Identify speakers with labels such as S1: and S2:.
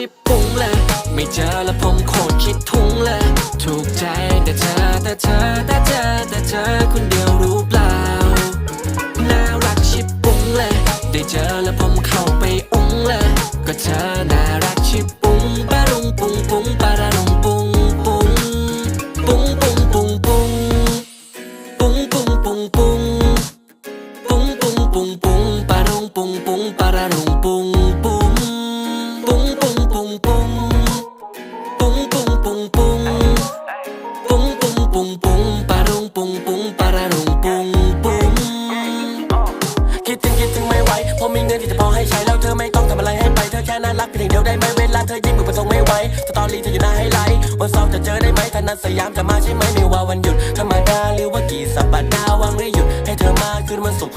S1: ชิบุ้งเลย ไม่เจอแล้วผมโคตรคิดทุ้งเลย ถูกใจแต่เธอแต่เธอแต่เธอแต่เธอคนเดียวรู้เปล่า น่ารักชิบปุ้งเลย ได้เจอแล้วผมเข้าไปอุ้งเลย ก็เธอน่ารักชิบปุ้งปะรุงปุ้งปุ้งปะระรุงปุ้งปุ้งปุ้งปุ้งปุ้งปุ้งปุ้งปุ้งปุ้งปุ้งปุ้งปุ้งปุ้งปุ้งปะรุงปุ้งปุ้งปะระรุงปุ้งปุ้ง pum pum parum pum pum pararum pum pum คิดถึงคิดถึงไม่ไหวเพราะมีเงินที่จะพอให้ใช้แล้วเธอไม่ต้องทำอะไรให้ไปเธอแค่น่ารักเพียงเดียวได้ไหมเวลาเธอยิ้มมือประสงไม่ไหวสตอรีเธออยู่หน้าไฮไลท์วันเสาร์จะเจอได้ไหมถ้านัดสยามจะมาใช่ไหมไม่ว่าวันหยุดธรรมดาหรือว่ากี่สัปดาห์ว่างไม่หยุดให้เธอมาคืนวันศุกร์